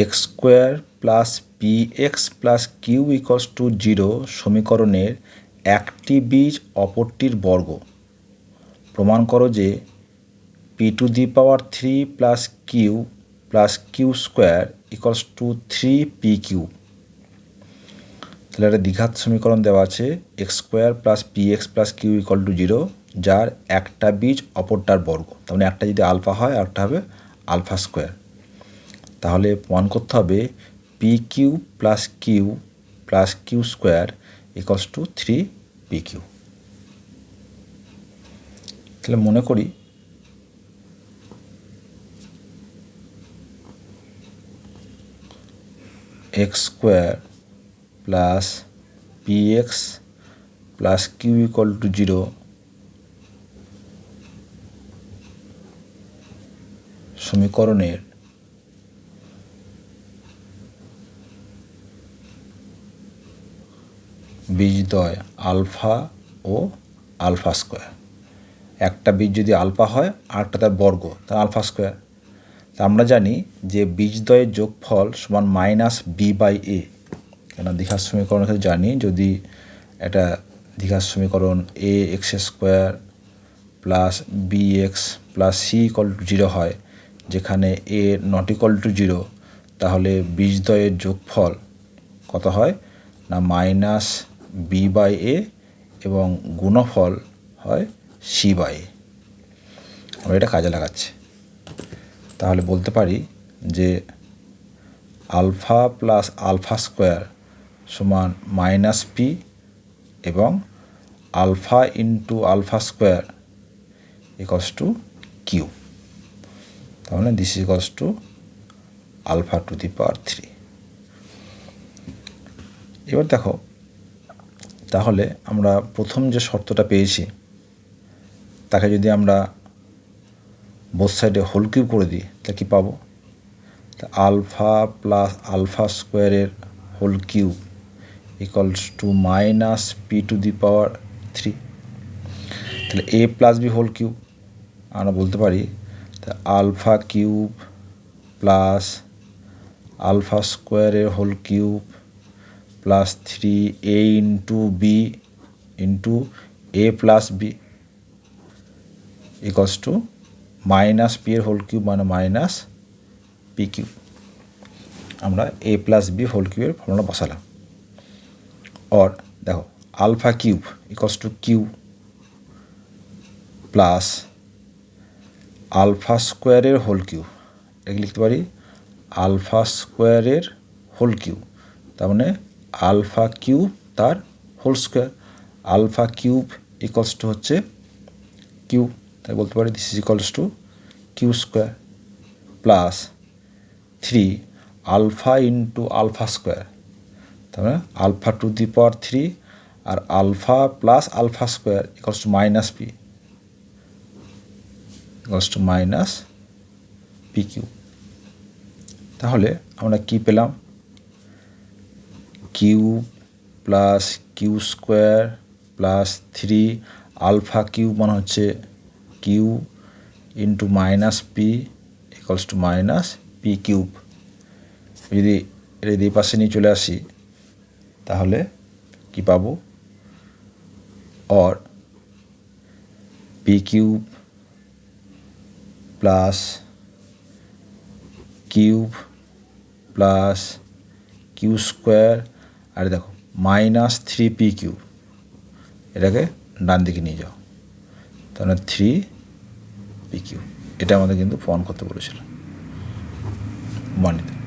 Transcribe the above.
X square plus P X plus Q equals to zero সমীকরণের একটি বীজ অপরটির বর্গ। প্রমাণ করো যে P to the power three plus Q plus Q square equals to three P Q. তাহলে একটা দ্বিঘাত সমীকরণ দেওয়া আছে, X square plus P X plus Q equal to zero, যার একটা বীজ অপরটার বর্গ। তার মানে একটা যদি আলফা হয় আর একটা হবে আলফা স্কোয়ার। তাহলে প্রমাণ করতে হবে P Q plus Q plus Q square equals to three P Q তাহলে মনে করি X square plus P X plus Q equal to zero সমীকরণের বীজদ্বয় আলফা ও আলফা স্কোয়ার। একটা বীজ যদি আলফা হয়, আরেকটা তার বর্গ, তার আলফা স্কোয়ার। তা আমরা জানি যে বীজদ্বয়ের যোগফল সমান মাইনাস বি বাই এ কেন দীঘার সমীকরণ ক্ষেত্রে জানি, যদি এটা দীঘার সমীকরণ A X square plus B X plus C equal to zero হয়, যেখানে A not equal to zero তাহলে বীজদ্বয়ের যোগফল কত হয়? না, মাইনাস বি বাই এ এবং গুণফল হয় সি বাই এ আমরা এটা কাজে লাগাচ্ছি। তাহলে বলতে পারি যে আলফা প্লাস আলফা স্কোয়ার সমান মাইনাস পি এবং alpha into alpha square equals to Q তাহলে this equals to alpha to the power three. এবার দেখো তাহলে আমরা প্রথম যে শর্তটা পেয়েছি, তাকে যদি আমরা বোথ সাইডে হোল কিউব করে দিই তা কী পাবো? তা আলফা প্লাস আলফা স্কোয়ারের whole cube equals to minus P to the power three তাহলে A plus B whole cube আমরা বলতে পারি, তা আলফা কিউব প্লাস আলফা স্কোয়ারের whole cube plus three A into B into A plus B equals to minus P এর whole cube মানে minus P cube আমরা A plus B whole কিউবের formula বসালাম। অর দেখো alpha cube equals to Q plus alpha স্কোয়ারের whole cube এটাকে লিখতে পারি আলফা স্কোয়ারের হোল কিউব তার মানে আলফা কিউব তার whole square. Alpha cube equals to হচ্ছে কিউ, তাই বলতে পারি this is equals to Q square plus three alpha into alpha square. তার মানে alpha to the power three R alpha plus alpha square equals to minus P equals to minus P Q. তাহলে আমরা কি পেলাম? Q plus Q square plus three alpha Q মানে হচ্ছে Q into minus P equals to minus P cube যদি এটা এই পাশে নিয়ে চলে আসি, তাহলে কি পাবো? Or P cube plus cube plus Q square আর দেখো মাইনাস থ্রি পি কিউ এটাকে ডান দিকে নিয়ে যাও। তাহলে থ্রি পি কিউ এটা আমাদের কিন্তু ফোন করতে বলেছিল। মানিতে